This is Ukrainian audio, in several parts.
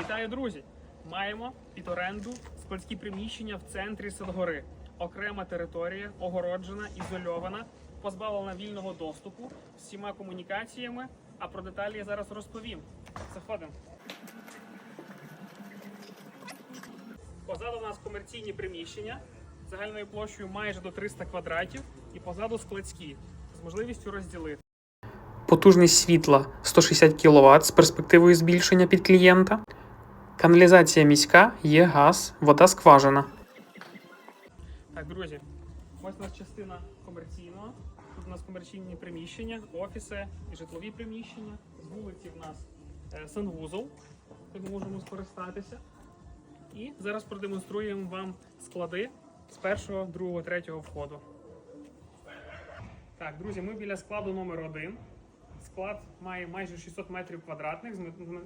Вітаю, друзі! Маємо під оренду складські приміщення в центрі Селгори. Окрема територія, огороджена, ізольована, позбавлена вільного доступу всіма комунікаціями. А про деталі я зараз розповім. Заходимо. Позаду у нас комерційні приміщення загальною площею майже до 300 квадратів, і позаду складські з можливістю розділити. Потужність світла 160 кВт з перспективою збільшення під клієнта. Каналізація міська, є газ, вода скважина. Так, друзі, ось у нас частина комерційного. Тут у нас комерційні приміщення, офіси і житлові приміщення. З вулиці в нас е, санвузол, де ми можемо скористатися. І зараз продемонструємо вам склади з першого, другого, третього входу. Так, друзі, ми біля складу номер один. Склад має майже 600 метрів квадратних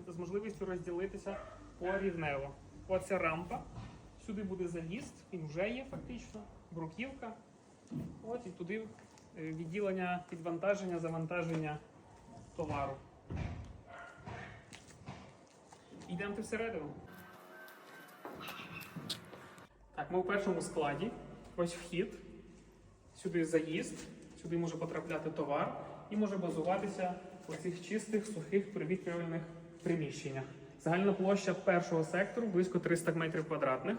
з можливістю розділитися порівнево. Оця рампа. Сюди буде заїзд, він вже є фактично, бруківка. От і туди е, відділення підвантаження, завантаження товару. Йдемте всередину. Так, ми у першому складі. Ось вхід. Сюди заїзд, сюди може потрапляти товар і може базуватися у цих чистих, сухих провітрювальних приміщеннях. Загальна площа першого сектору близько 300 метрів квадратних.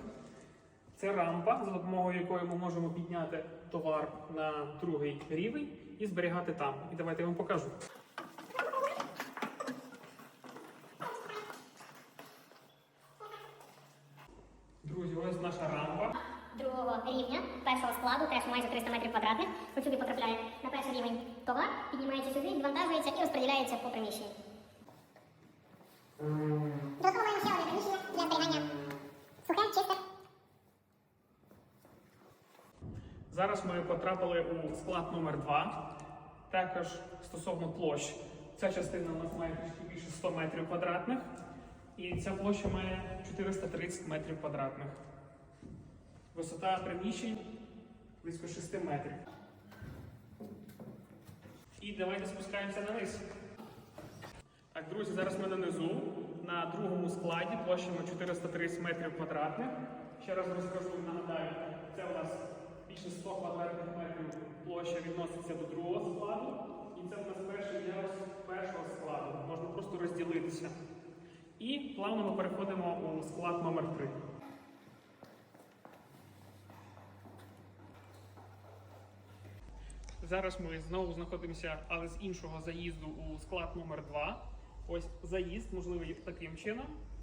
Це рампа, за допомогою якої ми можемо підняти товар на другий рівень і зберігати там. І давайте я вам покажу. Друзі, ось наша рампа. другого рівня першого складу, теж майже 300 метрів квадратних. Сюди потрапляє на перший рівень товар, піднімається сюди, відвантажується і розподіляється по приміщенню. Зараз ми потрапили у склад номер 2 Також стосовно площ. Ця частина у нас має трішки більше 100 метрів квадратних, і ця площа має 430 метрів квадратних. Висота приміщень близько 6 метрів. І давайте спускаємося на низ. Так, друзі, зараз ми на низу, на другому складі, площами 430 метрів квадратних. Ще раз розкажу, нагадаю, це у нас більше 100 квадратних метрів площа відноситься до другого складу. І це у нас перший ярус першого складу. Можна просто розділитися. І плавно ми переходимо у склад номер 3. Зараз ми знову знаходимося, але з іншого заїзду у склад номер 2 Ось заїзд можливий таким чином.